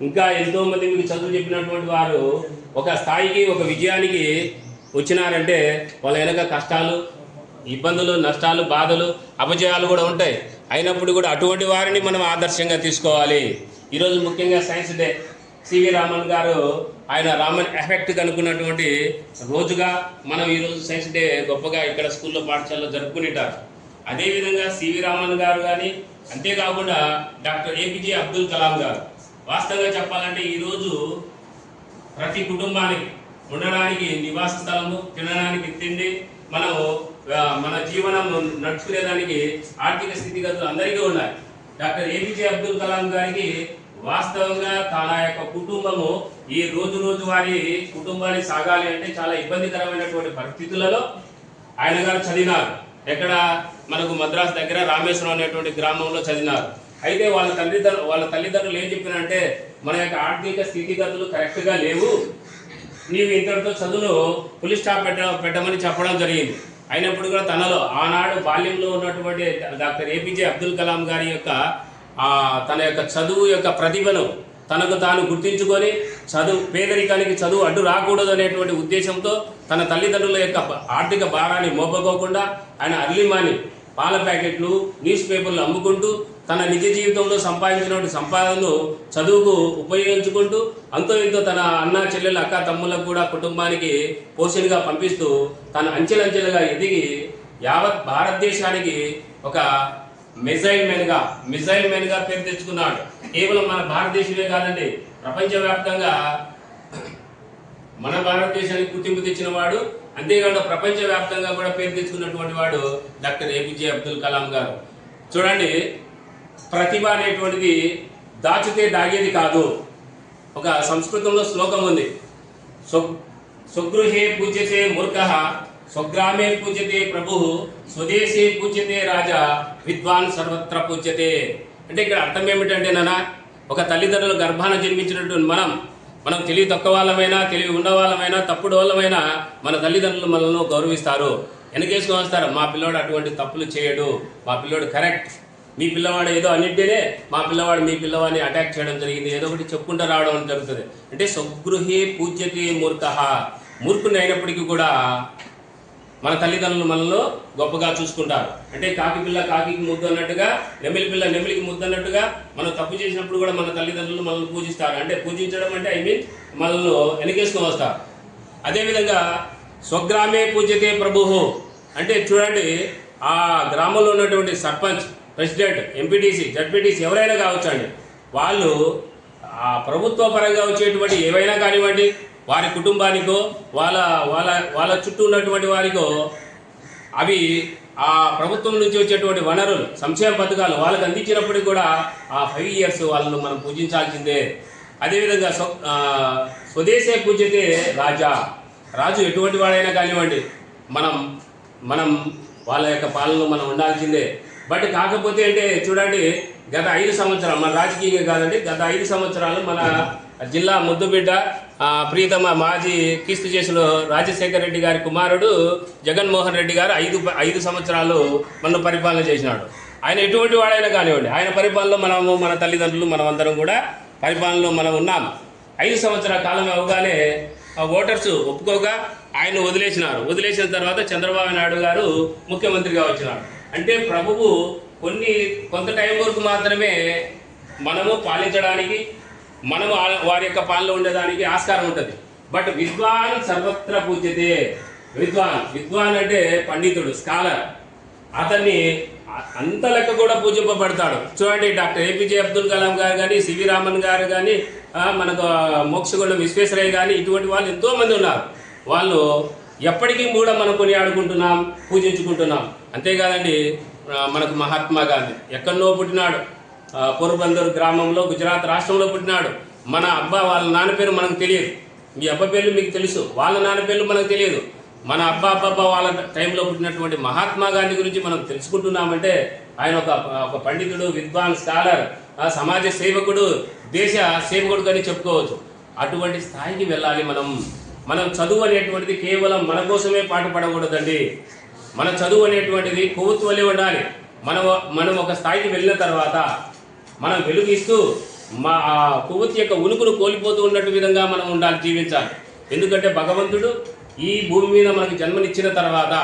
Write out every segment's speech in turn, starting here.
ఇంకా ఎంతో మంది మీకు చదువు చెప్పినటువంటి వారు ఒక స్థాయికి ఒక విజయానికి వచ్చినారంటే వాళ్ళ వెనక కష్టాలు ఇబ్బందులు నష్టాలు బాధలు అపజయాలు కూడా ఉంటాయి. అయినప్పుడు కూడా అటువంటి వారిని మనం ఆదర్శంగా తీసుకోవాలి. ఈరోజు ముఖ్యంగా సైన్స్ డే. సివి రామన్ గారు ఆయన రామన్ ఎఫెక్ట్ కనుక్కున్నటువంటి రోజుగా మనం ఈరోజు సైన్స్ డే గొప్పగా ఇక్కడ స్కూల్లో పాఠశాలలో జరుపుకునేటారు. అదేవిధంగా సివి రామన్ గారు కానీ అంతేకాకుండా డాక్టర్ ఏపీజే అబ్దుల్ కలాం గారు. వాస్తవంగా చెప్పాలంటే ఈరోజు ప్రతి కుటుంబానికి ఉండడానికి నివాస స్థలము తినడానికి తిండి మనం మన జీవనం నడుచుకునేదానికి ఆర్థిక స్థితిగతులు అందరికీ ఉన్నాయి. డాక్టర్ ఏపీజే అబ్దుల్ కలాం గారికి వాస్తవంగా తన యొక్క కుటుంబము ఈ రోజు రోజు వారి కుటుంబాన్ని సాగాలి అంటే చాలా ఇబ్బందికరమైనటువంటి పరిస్థితులలో ఆయన గారు చదివినారు. ఎక్కడ మనకు మద్రాసు దగ్గర రామేశ్వరం అనేటువంటి గ్రామంలో చదివినారు. అయితే వాళ్ళ తల్లిదండ్రులు వాళ్ళ తల్లిదండ్రులు ఏం చెప్పినారంటే మన యొక్క ఆర్థిక స్థితిగతులు కరెక్ట్గా లేవు. నీవు ఇంతటితో చదువును పులి స్టాప్ పెట్ట పెట్టమని చెప్పడం జరిగింది. అయినప్పుడు కూడా తనలో ఆనాడు బాల్యంలో ఉన్నటువంటి డాక్టర్ ఏపీజే అబ్దుల్ కలాం గారి యొక్క తన యొక్క చదువు యొక్క ప్రతిభను తనకు తాను గుర్తించుకొని చదువు పేదరికానికి చదువు అడ్డు రాకూడదు అనేటువంటి ఉద్దేశంతో తన తల్లిదండ్రుల యొక్క ఆర్థిక భారాన్ని మోపకోకుండా ఆయన అర్లీ పాల ప్యాకెట్లు న్యూస్ పేపర్లు అమ్ముకుంటూ తన నిజ జీవితంలో సంపాదించినటువంటి సంపాదనలు చదువుకు ఉపయోగించుకుంటూ అంతో ఇంతో తన అన్న చెల్లెలు అక్క తమ్ములకు కూడా కుటుంబానికి పోషణగా పంపిస్తూ తన అంచెలంచెలుగా ఎదిగి యావత్ భారతదేశానికి ఒక మిజైల్ మెన్గా మిజైల్ మెన్గా పేరు తెచ్చుకున్నాడు. కేవలం మన భారతదేశమే కాదండి ప్రపంచవ్యాప్తంగా మన భారతదేశానికి గుర్తింపు తెచ్చిన వాడు అంతేకాకుండా ప్రపంచవ్యాప్తంగా కూడా పేరు తెచ్చుకున్నటువంటి వాడు డాక్టర్ ఏపీజే అబ్దుల్ కలాం గారు. చూడండి ప్రతిభ అనేటువంటిది దాచితే దాగేది కాదు. ఒక సంస్కృతంలో శ్లోకం ఉంది. స్వ స్వగృహే పూజ్యతే మూర్ఖ స్వగ్రామే పూజ్యతే ప్రభు స్వదేశే పూజ్యతే రాజా విద్వాన్ సర్వత్ర పూజ్యతే. అంటే ఇక్కడ అర్థం ఏమిటంటే నాన్న ఒక తల్లిదండ్రుల గర్భాన జన్మించినటువంటి మనం మనం తెలివి తక్కువ వాళ్ళమైనా తెలివి ఉన్నవాళ్ళమైనా తప్పుడు వాళ్ళమైనా మన తల్లిదండ్రులు మనల్ని గౌరవిస్తారు. వెనకేసుకొని వస్తారు మా పిల్లోడు అటువంటి తప్పులు చేయడు మా పిల్లోడు కరెక్ట్ మీ పిల్లవాడు ఏదో అన్నింటినే మా పిల్లవాడు మీ పిల్లవాడిని అటాక్ చేయడం జరిగింది. ఏదో ఒకటి చెప్పుకుంటూ రావడం జరుగుతుంది. అంటే స్వగృహే పూజ్యతే మూర్ఖ. మూర్ఖుని అయినప్పటికీ కూడా మన తల్లిదండ్రులు మనలో గొప్పగా చూసుకుంటారు. అంటే కాకి పిల్ల కాకికి ముద్దు అన్నట్టుగా నెమిలి పిల్ల నెమిలికి ముద్దు అన్నట్టుగా మనం తప్పు చేసినప్పుడు కూడా మన తల్లిదండ్రులు మనల్ని పూజిస్తారు. అంటే పూజించడం అంటే ఐ మీన్ మనల్ని వెనకేసుకొని వస్తారు. అదేవిధంగా స్వగ్రామే పూజ్యతే ప్రభువు అంటే చూడండి ఆ గ్రామంలో ఉన్నటువంటి సర్పంచ్ ప్రెసిడెంట్ ఎంపీటీసీ జడ్పీటీసీ ఎవరైనా కావచ్చు అండి వాళ్ళు ఆ ప్రభుత్వ పరంగా వచ్చేటువంటి ఏవైనా కానివ్వండి వారి కుటుంబానికో వాళ్ళ వాళ్ళ వాళ్ళ చుట్టూ ఉన్నటువంటి వారికో అవి ఆ ప్రభుత్వం నుంచి వచ్చేటువంటి వనరులు సంక్షేమ పథకాలు వాళ్ళకి అందించినప్పటికీ కూడా ఆ ఫైవ్ ఇయర్స్ వాళ్ళను మనం పూజించాల్సిందే. అదేవిధంగా స్వ స్వదేశే పూజితే రాజా. రాజు ఎటువంటి వాడైనా కానివ్వండి మనం మనం వాళ్ళ యొక్క పాలనలో మనం ఉండాల్సిందే. బట్ కాకపోతే అంటే చూడండి గత ఐదు సంవత్సరాలు మన రాజకీయంగా కాదండి గత ఐదు సంవత్సరాలు మన జిల్లా ముద్దుబిడ్డ ఆ, ప్రియతమ మాజీ కీస్తు చేసిన రాజశేఖర రెడ్డి గారి కుమారుడు జగన్మోహన్ రెడ్డి గారు ఐదు ఐదు సంవత్సరాలు మన పరిపాలన చేసినాడు. ఆయన ఎటువంటి వాడైనా కానివ్వండి ఆయన పరిపాలనలో మనము మన తల్లిదండ్రులు మనం అందరం కూడా పరిపాలనలో మనం ఉన్నాం. ఐదు సంవత్సరాల కాలం అవగానే ఓటర్స్ ఒప్పుకోగా ఆయన వదిలేసినారు. వదిలేసిన తర్వాత చంద్రబాబు నాయుడు గారు ముఖ్యమంత్రిగా వచ్చినారు. అంటే ప్రభువు కొన్ని కొంత టైం వరకు మాత్రమే మనము పాలించడానికి మనము వారి యొక్క పాలన ఉండేదానికి ఆస్కారం ఉంటుంది. బట్ విద్వాన్ సర్వత్ర పూజ్యతే. విద్వాన్ విద్వాన్ అంటే పండితుడు స్కాలర్. అతన్ని అంత లెక్క కూడా పూజింపబడతాడు. చూడండి డాక్టర్ ఏపీజే అబ్దుల్ కలాం గారు కానీ సివి రామన్ గారు కానీ మనకు ఆ, మోక్షగుండం విశ్వేశ్వరయ్య కానీ ఇటువంటి వాళ్ళు ఎంతోమంది ఉన్నారు. వాళ్ళు ఎప్పటికీ కూడా మనం కొని ఆడుకుంటున్నాం పూజించుకుంటున్నాం. అంతేకాదండి మనకు మహాత్మా గాంధీ. ఎక్కడో పుట్టినాడు. ఆ, గ్రామంలో గుజరాత్ రాష్ట్రంలో పుట్టినాడు. మన అబ్బా వాళ్ళ నాన్న పేరు మనకు తెలియదు. మీ అబ్బ పేర్లు మీకు తెలుసు. వాళ్ళ నాన్న పేర్లు మనకు తెలియదు. మన అబ్బా అబ్బబ్బా వాళ్ళ టైంలో పుట్టినటువంటి మహాత్మా గాంధీ గురించి మనం తెలుసుకుంటున్నామంటే ఆయన ఒక ఒక పండితుడు విద్వాన్ స్కాలర్ ఆ, సమాజ సేవకుడు దేశ సేవకుడు అని చెప్పుకోవచ్చు. అటువంటి స్థాయికి వెళ్ళాలి మనం. మనం చదువు అనేటువంటిది కేవలం మన కోసమే పాటుపడకూడదండి. మన చదువు అనేటువంటిది కొవ్వొత్తు ఉండాలి. మనం మనం ఒక స్థాయికి వెళ్ళిన తర్వాత మనం వెలుగిస్తూ మా ఆ కొవ్వొత్తి యొక్క ఉనుకును కోల్పోతూ ఉన్నట్టు విధంగా మనం ఉండాలి జీవించాలి. ఎందుకంటే భగవంతుడు ఈ భూమి మీద మనకు జన్మనిచ్చిన తర్వాత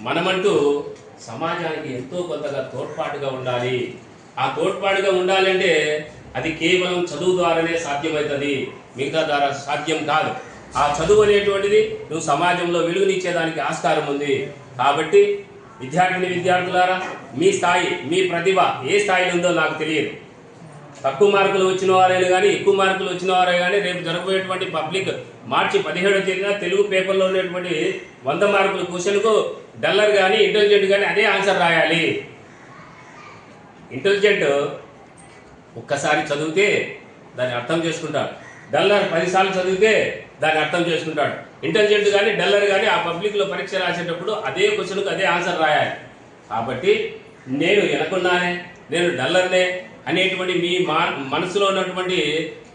మనమంటూ సమాజానికి ఎంతో కొంతగా తోడ్పాటుగా ఉండాలి. ఆ తోడ్పాటుగా ఉండాలంటే అది కేవలం చదువు ద్వారానే సాధ్యమవుతుంది. మిగతా ద్వారా సాధ్యం కాదు. ఆ చదువు అనేటువంటిది నువ్వు సమాజంలో వెలుగునిచ్చేదానికి ఆస్కారం ఉంది. కాబట్టి విద్యార్థిని విద్యార్థులారా మీ స్థాయి మీ ప్రతిభ ఏ స్థాయిలో ఉందో నాకు తెలియదు. తక్కువ మార్కులు వచ్చిన వారైనా కానీ ఎక్కువ మార్కులు వచ్చిన వారే కానీ రేపు జరగబోయేటువంటి పబ్లిక్ మార్చి పదిహేడవ తేదీన తెలుగు పేపర్లో ఉన్నటువంటి వంద మార్కుల క్వశ్చన్కు డల్లర్ కానీ ఇంటెలిజెంట్ కానీ అదే ఆన్సర్ రాయాలి. ఇంటెలిజెంట్ ఒక్కసారి చదివితే దాన్ని అర్థం చేసుకుంటాడు డల్లర్ పదిసార్లు చదివితే దాన్ని అర్థం చేసుకుంటాడు. ఇంటెలిజెంట్ కానీ డల్లర్ కానీ ఆ పబ్లిక్లో పరీక్ష రాసేటప్పుడు అదే క్వశ్చన్కు అదే ఆన్సర్ రాయాలి. కాబట్టి నేను వెనకున్నానే నేను డల్లర్నే అనేటువంటి మీ మా మనసులో ఉన్నటువంటి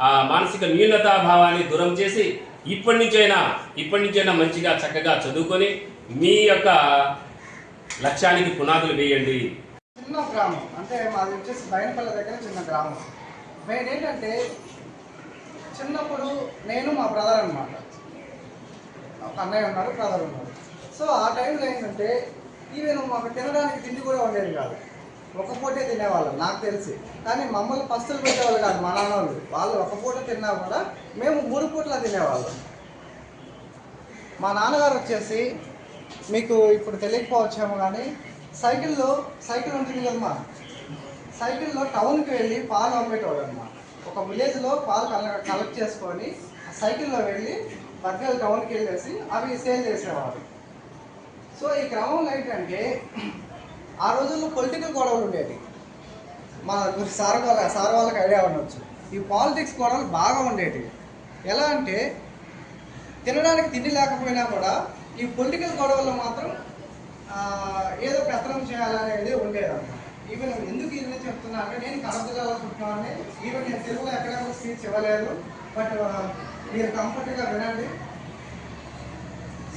ఆ మానసిక న్యూనతాభావాన్ని దూరం చేసి ఇప్పటి నుంచైనా ఇప్పటి నుంచైనా మంచిగా చక్కగా చదువుకొని మీ యొక్క లక్ష్యానికి పునాదులు వేయండి. చిన్న గ్రామం అంటే మాది వచ్చేసి బయనపల్లి దగ్గర చిన్న గ్రామం. మెయిన్ ఏంటంటే చిన్నప్పుడు నేను మా బ్రదర్ అనమాట ఒక అన్నయ్య ఉన్నాడు బ్రదర్ ఉన్నాడు. సో ఆ టైంలో ఏంటంటే ఈవెన్ మాకు తినడానికి తిండి కూడా ఉండేది కాదు. ఒక పూటే తినేవాళ్ళం నాకు తెలిసి. కానీ మమ్మల్ని పస్తులు పెట్టేవాళ్ళు కాదు మా నాన్న వాళ్ళు వాళ్ళు ఒక పూట తిన్నా కూడా మేము మూడు పూటలా తినేవాళ్ళం. మా నాన్నగారు వచ్చేసి మీకు ఇప్పుడు తెలియకపోవచ్చేమో కానీ సైకిల్లో సైకిల్ ఉంటుంది కదమ్మా. సైకిల్లో టౌన్కి వెళ్ళి పాలు అమ్మేటోడు అనమాట ఒక విలేజ్లో పాలు కలెక్ట్ చేసుకొని సైకిల్లో వెళ్ళి బద్వేలు టౌన్కి వెళ్ళేసి అవి సేల్ చేసేవారు. సో ఈ క్రమంలో ఏంటంటే ఆ రోజుల్లో పొలిటికల్ గొడవలు ఉండేవి. మా సార్ వాళ్ళ సార్ వాళ్ళకి ఐడియా ఉండొచ్చు. ఈ పాలిటిక్స్ గొడవలు బాగా ఉండేవి ఎలా అంటే తినడానికి తిండి లేకపోయినా కూడా ఈ పొలిటికల్ గొడవల్లో మాత్రం ఏదో పెత్తనం చేయాలనేది ఉండేదన్నమాట. ఈవెన్ ఎందుకు ఇది చెప్తున్నా అంటే నేను కడప జిల్లాలో ఈవెన్ నేను తెలుగులో ఎక్కడ స్పీచ్ ఇవ్వలేదు. బట్ uh, మీరు కంఫర్ట్గా వినండి.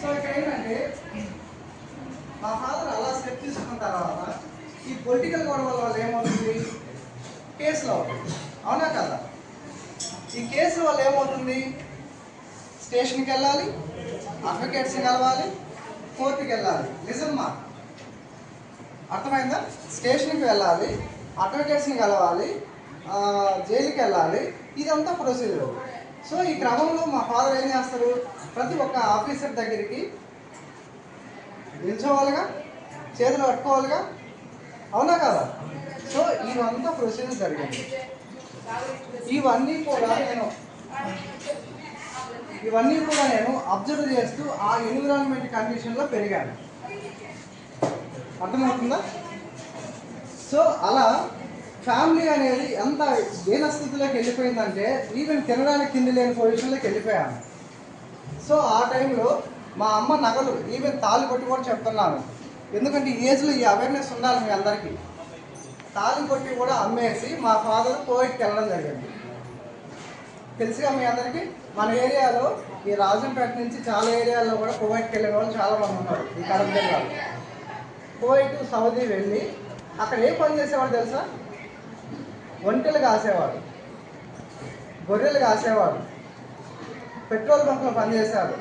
సో ఇక్కడ ఏంటంటే మా ఫాదర్ అలా స్టెప్ తీసుకున్న తర్వాత ఈ పొలిటికల్ గొడవల వల్ల ఏమవుతుంది? కేసులు అవుతుంది. అవునా కదా? ఈ కేసుల వల్ల ఏమవుతుంది? స్టేషన్కి వెళ్ళాలి అడ్వకేట్స్ని కలవాలి కోర్టుకి వెళ్ళాలి. నిజమ్మా అర్థమైందా? స్టేషన్కి వెళ్ళాలి అడ్వకేట్స్ని కలవాలి జైలుకి వెళ్ళాలి ఇదంతా ప్రొసీజర్ సో ఈ క్రమంలో మా ఫాదర్ ఏం చేస్తారు? ప్రతి ఒక్క ఆఫీసర్ దగ్గరికి నిల్చోవాలిగా చేతులు పట్టుకోవాలిగా. అవునా కదా? సో ఇవంతా ప్రొసీజర్ జరిగింది. ఇవన్నీ కూడా నేను ఇవన్నీ కూడా నేను అబ్జర్వ్ చేస్తూ ఆ ఎన్విరాన్మెంట్ కండిషన్లో పెరిగాను. అర్థమవుతుందా? సో అలా ఫ్యామిలీ అనేది ఎంత దీనస్థితిలోకి వెళ్ళిపోయిందంటే ఈవెన్ తినడానికి తిండి లేని పొజిషన్లోకి వెళ్ళిపోయాను సో ఆ టైంలో మా అమ్మ నగలు ఈవెన్ తాళి కొట్టి కూడా చెప్తున్నాను ఎందుకంటే ఈ ఏజ్లో ఈ అవేర్నెస్ ఉండాలి మీ అందరికీ. తాళి కొట్టి కూడా అమ్మేసి మా ఫాదర్ కోవిడ్కి వెళ్ళడం జరిగింది. తెలుసుగా మీ అందరికీ? మన ఏరియాలో ఈ రాజంపేట నుంచి చాలా ఏరియాల్లో కూడా కోవిడ్కి వెళ్ళిన వాళ్ళు చాలా మంది ఉన్నారు. ఈ కడప జిల్లాలో. కువైట్ సౌదీ వెళ్ళి అక్కడ ఏ పని చేసేవాడు తెలుసా? ఒంటెలు కాసేవాడు. గొర్రెలు కాసేవాడు. పెట్రోల్ బంక్లో పనిచేశాడు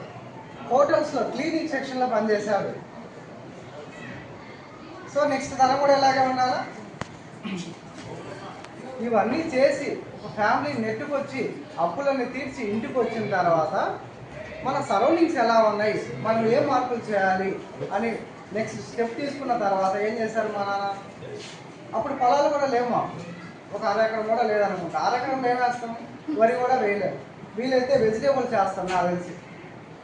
హోటల్స్లో క్లీనింగ్ సెక్షన్లో పనిచేశాడు సో నెక్స్ట్ తరం కూడా ఎలాగే ఉండాలా? ఇవన్నీ చేసి ఒక ఫ్యామిలీ నెట్టుకొచ్చి అప్పులన్నీ తీర్చి ఇంటికి వచ్చిన తర్వాత మన సరౌండింగ్స్ ఎలా ఉన్నాయి? మనం ఏం మార్పులు చేయాలి? అని నెక్స్ట్ స్టెప్ తీసుకున్న తర్వాత ఏం చేశారు మా నాన్న? అప్పుడు పొలాలు కూడా లేవు ఒక అర ఎకరం కూడా లేదనుకుంటా. అర ఎకరం ఏం వరి కూడా వేయలేము. వీలైతే వెజిటేబుల్స్ వేస్తాం నాకు తెలిసి.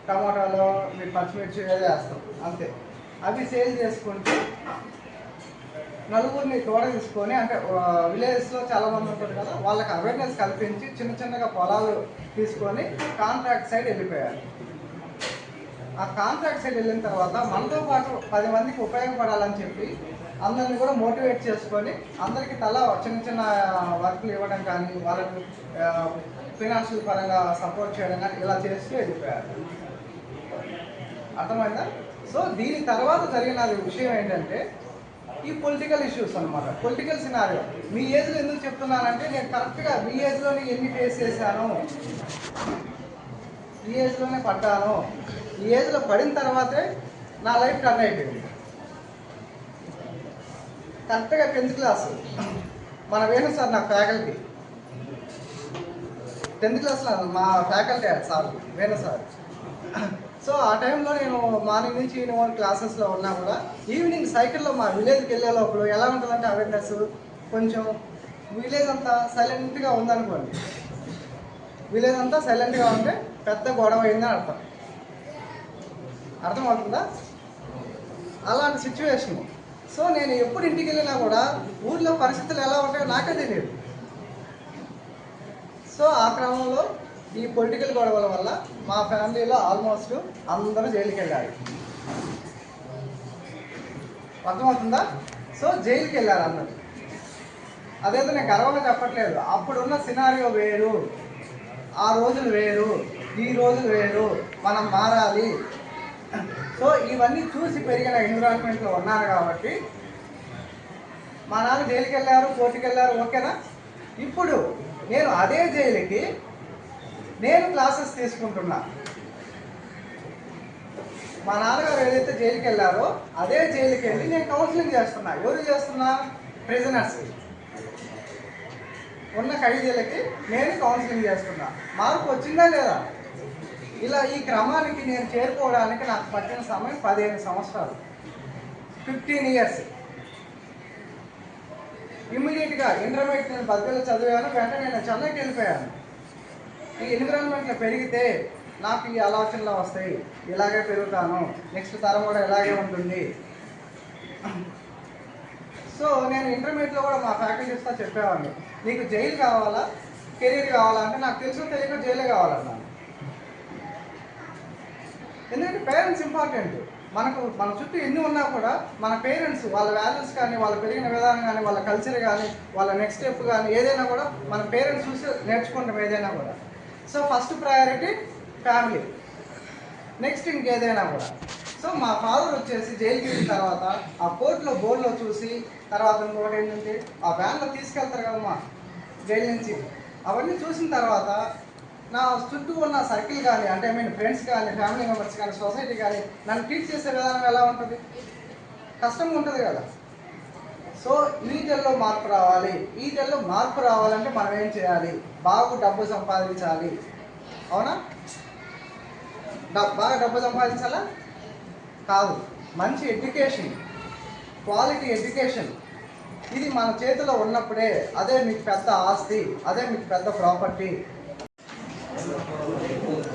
టమాటాలు మీ పచ్చిమిర్చి ఏదో వేస్తాం అంతే. అవి సేల్ చేసుకుంటే నలుగురిని తోడ తీసుకొని అంటే విలేజెస్లో చాలా మంది ఉంటారు కదా వాళ్ళకి అవేర్నెస్ కల్పించి చిన్న చిన్నగా పొలాలు తీసుకొని కాంట్రాక్ట్ సైడ్ వెళ్ళిపోయారు. ఆ కాంట్రాక్ట్ సైడ్ వెళ్ళిన తర్వాత మనతో పాటు పది మందికి ఉపయోగపడాలని చెప్పి అందరిని కూడా మోటివేట్ చేసుకొని అందరికి తలా చిన్న చిన్న వర్క్లు ఇవ్వడం కానీ వాళ్ళకి ఫినాన్షియల్ పరంగా సపోర్ట్ చేయడం కానీ ఇలా చేస్తూ వెళ్ళిపోయారు అర్థమైందా? సో దీని తర్వాత జరిగిన విషయం ఏంటంటే ఈ పొలిటికల్ ఇష్యూస్ అన్నమాట. పొలిటికల్ సినారియో మీ ఏజ్లో ఎందుకు చెప్తున్నానంటే నేను కరెక్ట్గా మీ ఏజ్లో ఎన్ని ఫేస్ చేశాను. ఈ ఏజ్లోనే పడ్డాను. ఈ ఏజ్లో పడిన తర్వాతే నా లైఫ్ టర్న్ అయిపోయింది. కరెక్ట్గా టెన్త్ క్లాస్ మన వేణు సార్ నా ఫ్యాకల్టీ టెన్త్ క్లాస్లో మా faculty sir Venu sir. So ఆ టైంలో నేను మార్నింగ్ నుంచి ఈవినింగ్ వరకు క్లాసెస్లో ఉన్నా కూడా ఈవినింగ్ సైకిల్లో మా విలేజ్కి వెళ్ళే లోపల ఎలా ఉంటుందంటే అవేర్నెస్ కొంచెం విలేజ్ అంతా సైలెంట్గా ఉందనుకోండి. విలేజ్ అంతా సైలెంట్గా ఉంటే పెద్ద గొడవ అయిందని అర్థం. అర్థమవుతుందా? అలాంటి సిచ్యువేషన్ సో నేను ఎప్పుడు ఇంటికి వెళ్ళినా కూడా ఊర్లో పరిస్థితులు ఎలా ఉంటాయో నాకే తెలియదు. సో ఆ క్రమంలో ఈ పొలిటికల్ గొడవల వల్ల మా ఫ్యామిలీలో ఆల్మోస్ట్ అందరూ జైలుకి వెళ్ళారు. అర్థమవుతుందా? సో జైలుకి వెళ్ళారు అందరు. అదేదో నేను గర్వంగా చెప్పట్లేదు. అప్పుడున్న సినారియో వేరు. ఆ రోజులు వేరు. ఈ రోజులు వేరు మనం మారాలి. సో ఇవన్నీ చూసి పెరిగిన ఎన్విరాన్మెంట్లో ఉన్నారు కాబట్టి మా నాన్న జైలుకి వెళ్ళారు కోర్టుకి వెళ్ళారు ఓకేనా? ఇప్పుడు నేను అదే జైలుకి నేను క్లాసెస్ తీసుకుంటున్నా. మా నాన్నగారు ఏదైతే జైలుకి వెళ్ళారో అదే జైలుకి వెళ్ళి నేను కౌన్సిలింగ్ చేస్తున్నా. ఎవరు చేస్తున్నా? ప్రిజనర్స్ ఉన్న ఖైదీలకి నేను కౌన్సిలింగ్ చేస్తున్నా. మార్పు వచ్చిందా లేదా? ఇలా ఈ క్రమానికి నేను చేరుకోవడానికి నాకు పట్టిన సమయం పదిహేను సంవత్సరాలు. ఫిఫ్టీన్ ఇయర్స్ ఇమ్మీడియట్గా ఇంటర్మీడియట్ నేను బద్దలు చదివాను వెంటనే నేను చెన్నైకి వెళ్ళిపోయాను. ఈ ఎన్విరాన్మెంట్లో పెరిగితే నాకు ఈ ఆలోచనలు వస్తాయి. ఇలాగే పెరుగుతాను. నెక్స్ట్ తరం కూడా ఇలాగే ఉంటుంది. సో నేను ఇంటర్మీడియట్లో కూడా మా ఫ్యాకల్టీస్తో చెప్పేవాడిని. నీకు జైలు కావాలా? కెరీర్ కావాలా? అంటే నాకు తెలుసు తెలియక జైలే కావాలన్నాను. ఎందుకంటే పేరెంట్స్ ఇంపార్టెంట్ మనకు మన చుట్టూ ఎన్ని ఉన్నా కూడా మన పేరెంట్స్ వాళ్ళ వాల్యూస్ కానీ వాళ్ళ పెరిగిన విధానం కానీ వాళ్ళ కల్చర్ కానీ వాళ్ళ నెక్స్ట్ స్టెప్ కానీ ఏదైనా కూడా మన పేరెంట్స్ చూసి నేర్చుకుంటాం ఏదైనా కూడా. So first priority family next ఇంకేదైనా కూడా. సో మా ఫాదర్ వచ్చేసి జైలుకి వెళ్ళిన తర్వాత ఆ కోర్టులో బోర్డులో చూసి తర్వాత ఇంకొకటి ఏంటంటే ఆ వ్యాన్లో తీసుకెళ్తారు కదమ్మా జైలు నుంచి. అవన్నీ చూసిన తర్వాత నా చుట్టూ ఉన్న సర్కిల్ కానీ అంటే ఐ మీన్ ఫ్రెండ్స్ కానీ ఫ్యామిలీ మెంబర్స్ కానీ సొసైటీ కానీ నన్ను ట్రీట్ చేసే విధానం ఎలా ఉంటుంది? కష్టంగా ఉంటుంది కదా. సో ఈ జల్లో మార్పు రావాలి. ఈ జల్లో మార్పు రావాలంటే మనం ఏం చేయాలి? బాగా డబ్బు సంపాదించాలి. అవునా? డబ్ బాగా డబ్బు సంపాదించాలా? కాదు. మంచి ఎడ్యుకేషన్. Quality education. ఇది మన చేతిలో ఉన్నప్పుడే అదే మీకు పెద్ద ఆస్తి అదే మీకు పెద్ద ప్రాపర్టీ.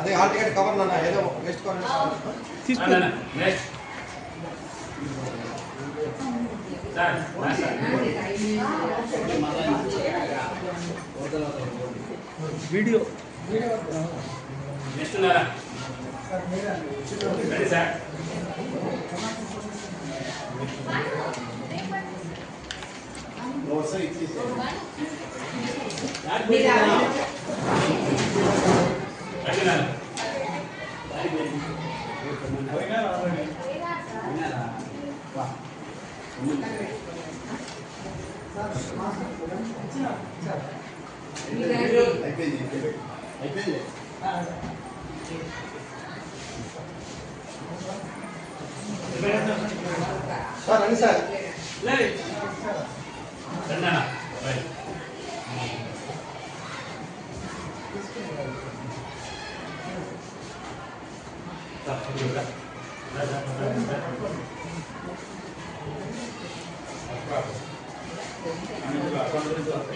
అదే హాల్ టికెట్ కవర్ నాన్న ఏదో వేసుకోవాలి నెక్స్ట్ సార్ వీడియో. నెక్స్ట్ నాన్న. సార్ రండి సార్ రండి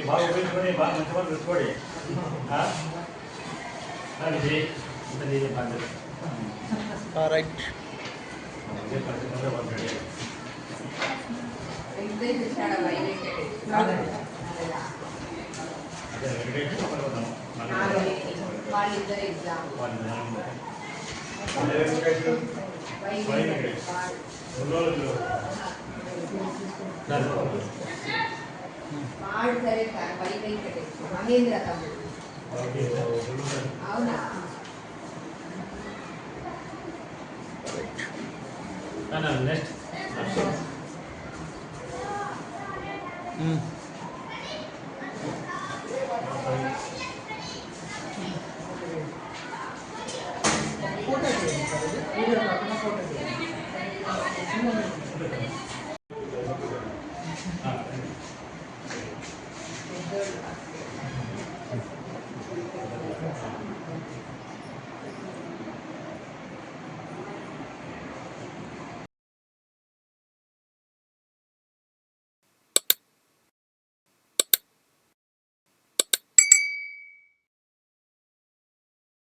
బాగా ఉపయోగించుకొని బాగా మంచి వాళ్ళు చూసుకోండి ఇది ఇంత నీదే బాధ్యత రైట్ ఇదే పరిస్థితుల్లో వాళ్ళు రెడీ. ఇద్దరు చూసాడా వైలెట్ నాదే. అదే వెంకటేష్ ఒకరు వద్దాము. వాళ్ళిద్దరు ఎగ్జామ్ వాళ్ళు అదే వెంకటేష్ వైలెట్ వాడు. రెండు రోజులు వాడు సరే సార్ వైలెట్ మహేంద్ర తమ్ముడు ఓకే రెండు అవునా నెక్స్ట్ ఫోటో చేయండి సార్ ఇది. వీడియో కాకుండా ఫోటో చేయండి. ఆ